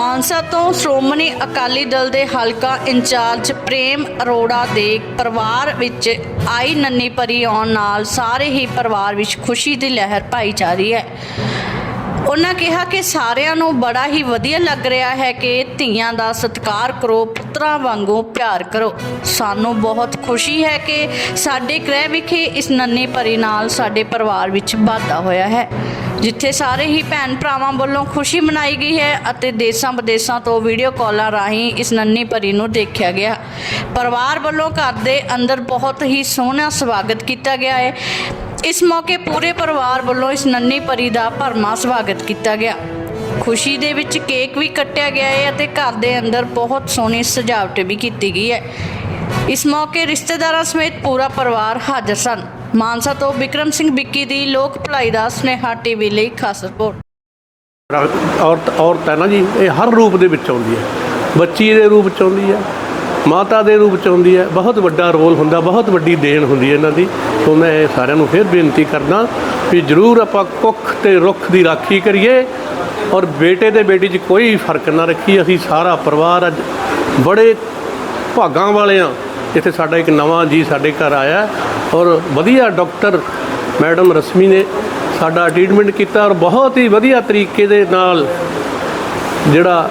ਮਾਨਸਾ ਤੋਂ ਸ਼੍ਰੋਮਣੀ ਅਕਾਲੀ ਦਲ ਦੇ ਹਲਕਾ ਇੰਚਾਰਜ ਪ੍ਰੇਮ ਅਰੋੜਾ ਦੇ ਪਰਿਵਾਰ ਵਿੱਚ ਆਈ ਨੰਨੀ ਪਰੀ ਆਉਣ ਨਾਲ ਸਾਰੇ ਹੀ ਪਰਿਵਾਰ ਵਿੱਚ ਖੁਸ਼ੀ ਦੀ ਲਹਿਰ ਪਾਈ ਜਾ ਰਹੀ ਹੈ। ਉਹਨਾਂ ਕਿਹਾ ਕਿ ਸਾਰਿਆਂ ਨੂੰ ਬੜਾ ਹੀ ਵਧੀਆ ਲੱਗ ਰਿਹਾ ਹੈ ਕਿ ਧੀਆਂ ਦਾ ਸਤਿਕਾਰ ਕਰੋ, ਪੁੱਤਰਾਂ ਵਾਂਗੂ ਪਿਆਰ ਕਰੋ। ਸਾਨੂੰ ਬਹੁਤ ਖੁਸ਼ੀ ਹੈ ਕਿ ਸਾਡੇ ਗ੍ਰਹਿ ਵਿਖੇ ਇਸ ਨੰਨੀ ਪਰੀ ਨਾਲ ਸਾਡੇ ਪਰਿਵਾਰ ਵਿੱਚ ਵਾਧਾ ਹੋਇਆ ਹੈ। ਜਿੱਥੇ ਸਾਰੇ ਹੀ ਭੈਣ ਭਰਾਵਾਂ ਵੱਲੋਂ ਖੁਸ਼ੀ ਮਨਾਈ ਗਈ ਹੈ ਅਤੇ ਦੇਸ਼ਾਂ ਵਿਦੇਸ਼ਾਂ ਤੋਂ ਵੀਡੀਓ ਕਾਲਾਂ ਰਾਹੀਂ ਇਸ ਨੰਨੀ ਪਰੀ ਨੂੰ ਦੇਖਿਆ ਗਿਆ। ਪਰਿਵਾਰ ਵੱਲੋਂ ਘਰ ਦੇ ਅੰਦਰ ਬਹੁਤ ਹੀ ਸੋਹਣਾ ਸਵਾਗਤ ਕੀਤਾ ਗਿਆ ਹੈ। ਇਸ ਮੌਕੇ ਪੂਰੇ ਪਰਿਵਾਰ ਵੱਲੋਂ ਇਸ ਨੰਨੀ ਪਰੀ ਦਾ ਭਰਮਾ ਸਵਾਗਤ ਕੀਤਾ ਗਿਆ। ਖੁਸ਼ੀ ਦੇ ਵਿੱਚ ਕੇਕ ਵੀ ਕੱਟਿਆ ਗਿਆ ਹੈ ਅਤੇ ਘਰ ਦੇ ਅੰਦਰ ਬਹੁਤ ਸੋਹਣੀ ਸਜਾਵਟ ਵੀ ਕੀਤੀ ਗਈ ਹੈ। ਇਸ ਮੌਕੇ ਰਿਸ਼ਤੇਦਾਰਾਂ ਸਮੇਤ ਪੂਰਾ ਪਰਿਵਾਰ ਹਾਜ਼ਰ ਸਨ। ਮਾਨਸਾ ਤੋਂ ਵਿਕਰਮ ਸਿੰਘ ਵਿੱਕੀ ਦੀ ਲੋਕ ਭਲਾਈ ਦਾ ਸਨੇਹਾ ਟੀਵੀ ਲਈ ਖਾਸ ਰਿਪੋਰਟ। ਔਰਤ ਔਰਤ ਹੈ ਨਾ ਜੀ, ਇਹ ਹਰ ਰੂਪ ਦੇ ਵਿੱਚ ਆਉਂਦੀ ਹੈ। ਬੱਚੀ ਦੇ ਰੂਪ ਚ ਆਉਂਦੀ ਹੈ, ਮਾਤਾ ਦੇ ਰੂਪ ਚ ਆਉਂਦੀ ਹੈ, ਬਹੁਤ ਵੱਡਾ ਰੋਲ ਹੁੰਦਾ, ਬਹੁਤ ਵੱਡੀ ਦੇਣ ਹੁੰਦੀ ਹੈ ਇਹਨਾਂ ਦੀ। ਤੋਂ ਮੈਂ ਇਹ ਸਾਰਿਆਂ ਨੂੰ ਫਿਰ ਬੇਨਤੀ ਕਰਦਾ ਵੀ ਜਰੂਰ ਆਪਾਂ ਕੁੱਖ ਤੇ ਰੁੱਖ ਦੀ ਰਾਖੀ ਕਰੀਏ ਔਰ ਬੇਟੇ ਤੇ ਬੇਟੀ 'ਚ ਕੋਈ ਫ਼ਰਕ ਨਾ ਰੱਖੀ ਅਸੀਂ ਸਾਰਾ ਪਰਿਵਾਰ ਅੱਜ ਬੜੇ ਭਾਗਾਂ ਵਾਲੇ ਆ ਇੱਥੇ ਸਾਡਾ ਇੱਕ ਨਵਾਂ ਜੀ ਸਾਡੇ ਘਰ ਆਇਆ ਔਰ ਵਧੀਆ ਡਾਕਟਰ ਮੈਡਮ ਰਸ਼ਮੀ ਨੇ ਸਾਡਾ ਟ੍ਰੀਟਮੈਂਟ ਕੀਤਾ ਔਰ ਬਹੁਤ ਹੀ ਵਧੀਆ ਤਰੀਕੇ ਦੇ ਨਾਲ ਜਿਹੜਾ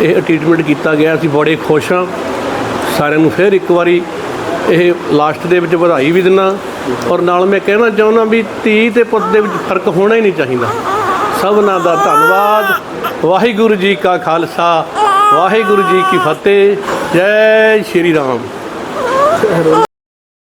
ਇਹ ਟ੍ਰੀਟਮੈਂਟ ਕੀਤਾ ਗਿਆ। ਅਸੀਂ ਬੜੇ ਖੁਸ਼ ਹਾਂ। ਸਾਰਿਆਂ ਨੂੰ ਫਿਰ ਇੱਕ ਵਾਰੀ ਇਹ ਲਾਸਟ ਦੇ ਵਿੱਚ ਵਧਾਈ ਵੀ ਦਿੰਦਾ ਔਰ ਨਾਲ ਮੈਂ ਕਹਿਣਾ ਚਾਹੁੰਦਾ ਵੀ ਧੀ ਤੇ ਪੁੱਤ ਦੇ ਵਿੱਚ ਫ਼ਰਕ ਹੋਣਾ ਹੀ ਨਹੀਂ ਚਾਹੀਦਾ। ਸਭਨਾਂ ਦਾ ਧੰਨਵਾਦ। ਵਾਹਿਗੁਰੂ ਜੀ ਕਾ ਖਾਲਸਾ। ਵਾਹਿਗੁਰੂ ਜੀ ਕੀ ਫਤਿਹ। ਜੈ ਸ਼੍ਰੀ ਰਾਮ। Pero...